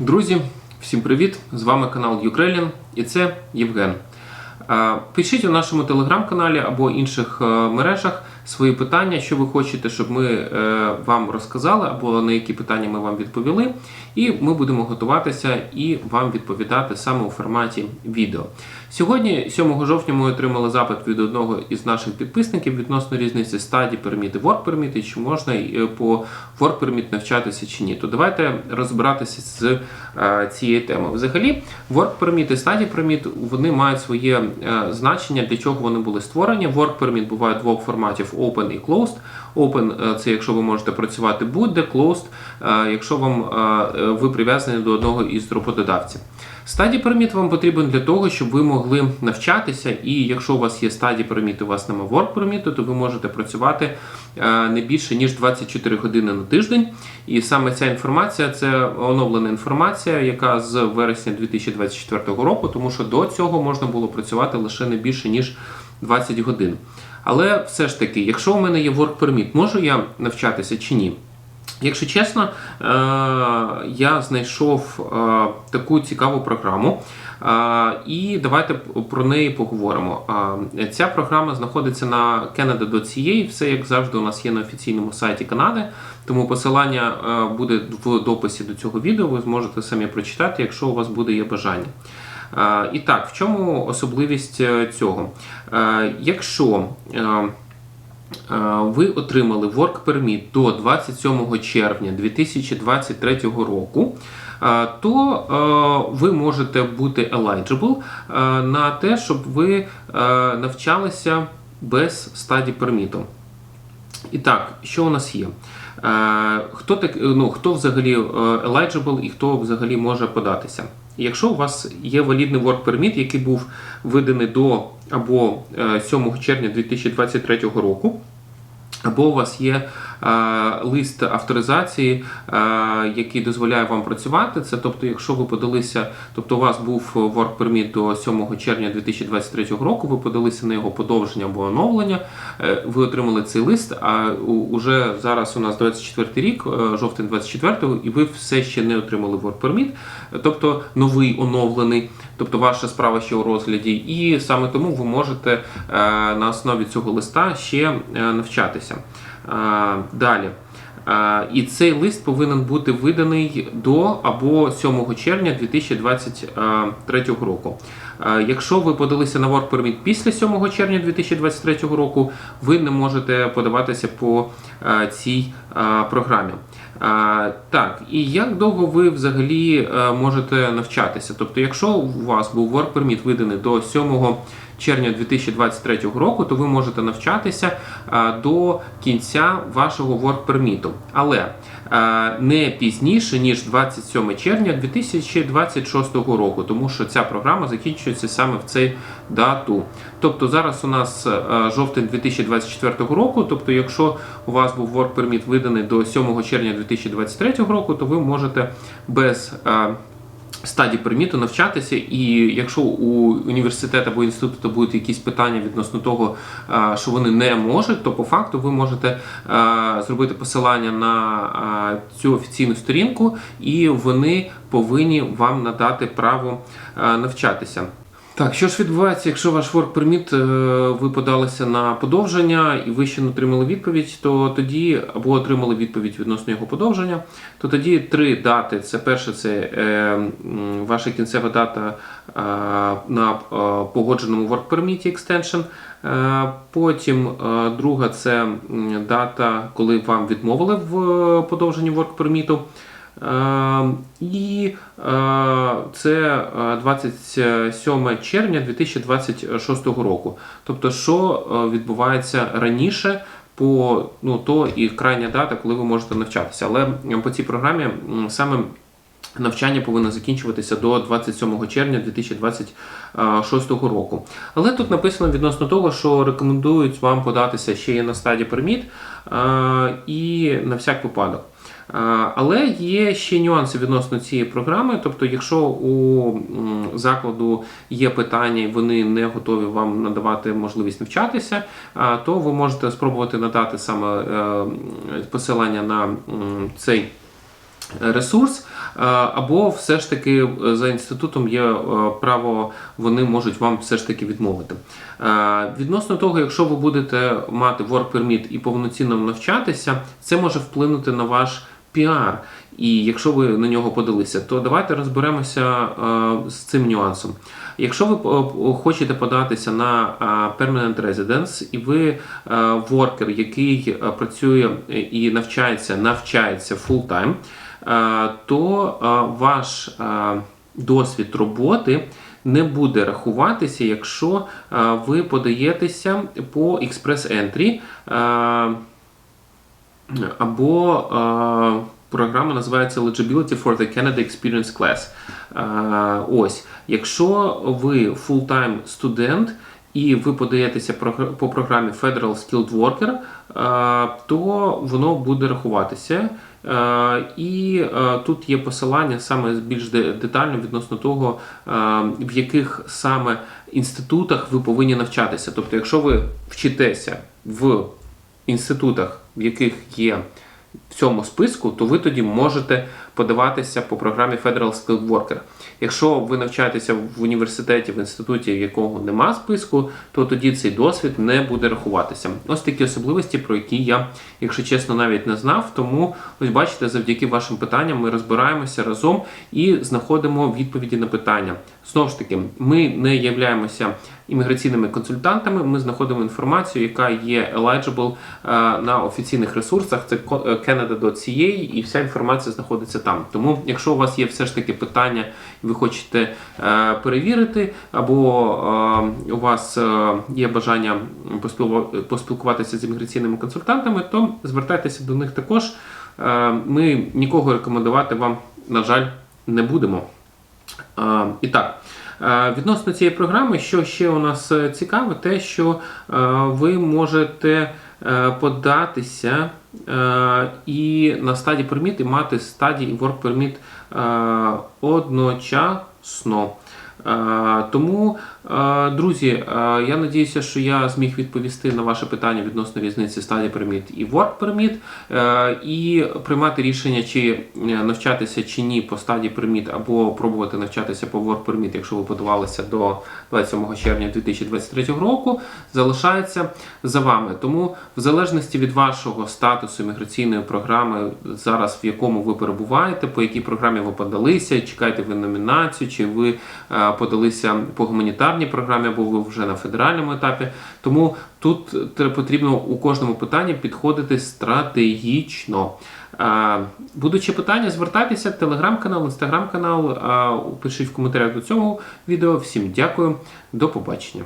Друзі, всім привіт! З вами канал Ukrainian і це Євген. Пишіть у нашому телеграм-каналі або інших е, мережах свої питання, що ви хочете, щоб ми е, вам розказали, або на які питання ми вам відповіли. І ми будемо готуватися і вам відповідати саме у форматі відео. Сьогодні, 7 жовтня, ми отримали запит від одного із наших підписників відносно різниці стадій перміти Work Permit, чи можна е, по Work Permit навчатися чи ні. То давайте розбиратися з е, цією темою. Взагалі, Work Permit і Study Permit, вони мають своє е, значення, для чого вони були створені. Work Permit буває двох форматів Open і Closed. Open – це якщо ви можете працювати будь-де, Closed – якщо вам е, ви прив'язані до одного із роботодавців. Стадій перміт вам потрібен для того, щоб ви могли навчатися, і якщо у вас є стадій перміт, у вас немає work перміту, то ви можете працювати е, не більше ніж 24 години на тиждень. І саме ця інформація це оновлена інформація, яка з вересня 2024 року, тому що до цього можна було працювати лише не більше ніж 20 годин. Але все ж таки, якщо у мене є work permit, можу я навчатися чи ні? Якщо чесно, е, я знайшов е, таку цікаву програму, е, і давайте про неї поговоримо. Ця програма знаходиться на canada.ca, все як завжди у нас є на офіційному сайті Канади, тому посилання буде в дописі до цього відео, ви зможете самі прочитати, якщо у вас буде є бажання. І так, в чому особливість цього? Якщо Е, ви отримали Work Permit до 27 червня 2023 року, е, то е, ви можете бути eligible на те, щоб ви навчалися без стадії перміту. І так, що у нас є? Хто так, ну, хто взагалі eligible і хто взагалі може податися? Якщо у вас є валідний Work Permit, який був виданий до або 7 червня 2023 року, або у вас є е, лист авторизації, е, який дозволяє вам працювати. Це тобто, якщо ви подалися, тобто у вас був work permit до 7 червня 2023 року, ви подалися на його подовження або оновлення, е, ви отримали цей лист. А уже зараз у нас 24 рік, е, жовтень 24-го, і ви все ще не отримали work permit, тобто новий оновлений. Тобто ваша справа ще у розгляді, і саме тому ви можете е, на основі цього листа ще навчатися. Далі. І цей лист повинен бути виданий до або 7 червня 2023 року. Якщо ви подалися на Work Permit після 7 червня 2023 року, ви не можете подаватися по цій програмі. Так, і як довго ви взагалі можете навчатися? Тобто, якщо у вас був Work Permit виданий до 7 червня 2023 року, то ви можете навчатися до кінця вашого permit. Але не пізніше ніж 27 червня 2026 року, тому що ця програма закінчується саме в цей дату. Тобто зараз у нас жовтень 2024 року. Тобто, якщо у вас був permit виданий до 7 червня 2023 року, то ви можете без стадії приміту навчатися, і якщо у університету або інституту будуть якісь питання відносно того, що вони не можуть, то по факту ви можете зробити посилання на цю офіційну сторінку, і вони повинні вам надати право навчатися. Так, що ж відбувається, якщо ваш work permit, е, ви подалися на подовження і ви ще не отримали відповідь, то тоді або отримали відповідь відносно його подовження, то тоді три дати. Це перше, це е, ваша кінцева дата е, на е, погодженому work permit extension. Е, потім е, друга це дата, коли вам відмовили в е, подовженні work permit. Ем, і е, це 27 е, червня 2026 року. Тобто, що е, відбувається раніше, по ну, то і крайня дата, коли ви можете навчатися. Але по цій програмі саме навчання повинно закінчуватися до 27 червня 2026 року. Але тут написано відносно того, що рекомендують вам податися ще є на стадії перміт і на всяк випадок. Але є ще нюанси відносно цієї програми. Тобто, якщо у закладу є питання і вони не готові вам надавати можливість навчатися, то ви можете спробувати надати саме е, посилання на цей ресурс, е, або все ж таки е, за інститутом є е, право, вони можуть вам все ж таки відмовити. Е, Відносно того, якщо ви будете мати work permit і повноцінно навчатися, це може вплинути на ваш піар. І якщо ви на нього подалися, то давайте розберемося е, з цим нюансом. Якщо ви е, хочете податися на е, Permanent Residence і ви воркер, який працює і навчається, навчається full-time, то ваш досвід роботи не буде рахуватися, якщо ви подаєтеся по Express Entry. Або е, програма називається Eligibility for the Canada Experience Class. Е, ось, якщо ви full-time студент і ви подаєтеся по програмі Federal Skilled Worker, е, то воно буде рахуватися. Е, І е, тут є посилання саме більш детально відносно того, е, в яких саме інститутах ви повинні навчатися. Тобто, якщо ви вчитеся в інститутах, в яких є в цьому списку, то ви тоді можете подаватися по програмі Federal Skilled Worker. Якщо ви навчаєтеся в університеті, в інституті, в якого нема списку, то тоді цей досвід не буде рахуватися. Ось такі особливості, про які я, якщо чесно, навіть не знав. Тому ось бачите, завдяки вашим питанням ми розбираємося разом і знаходимо відповіді на питання. Знову ж таки, ми не являємося імміграційними консультантами. Ми знаходимо інформацію, яка є eligible е, на офіційних ресурсах. Це е, canada.ca і вся інформація знаходиться там. Тому, якщо у вас є все ж таки питання, і ви хочете е, перевірити, або у вас є бажання поспілкува- поспілкуватися з імміграційними консультантами, то звертайтеся до них також. Ми нікого рекомендувати вам, на жаль, не будемо. І так, відносно цієї програми, що ще у нас е, цікаве, те, що е, ви можете е, податися е, і на стадії перміт і мати стадії work permit е, одночасно. Е, Тому, е, друзі, е, я надіюся, що я зміг відповісти на ваше питання відносно різниці стадії перміт і work е, і приймати рішення, чи е, навчатися чи ні по стадії перміт, або пробувати навчатися по work permit, якщо ви подавалися до 27 червня 2023 року, залишається за вами. Тому, в залежності від вашого статусу імміграційної програми, зараз в якому ви перебуваєте, по якій програмі ви подалися, чекаєте ви номінацію, чи ви е, подалися по гуманітарній програмі, або ви вже на федеральному етапі. Тому тут потрібно у кожному питанні підходити стратегічно. Е, Будучи питання, звертайтеся, телеграм-канал, інстаграм-канал, е, пишіть в коментарях до цього відео. Всім дякую, до побачення.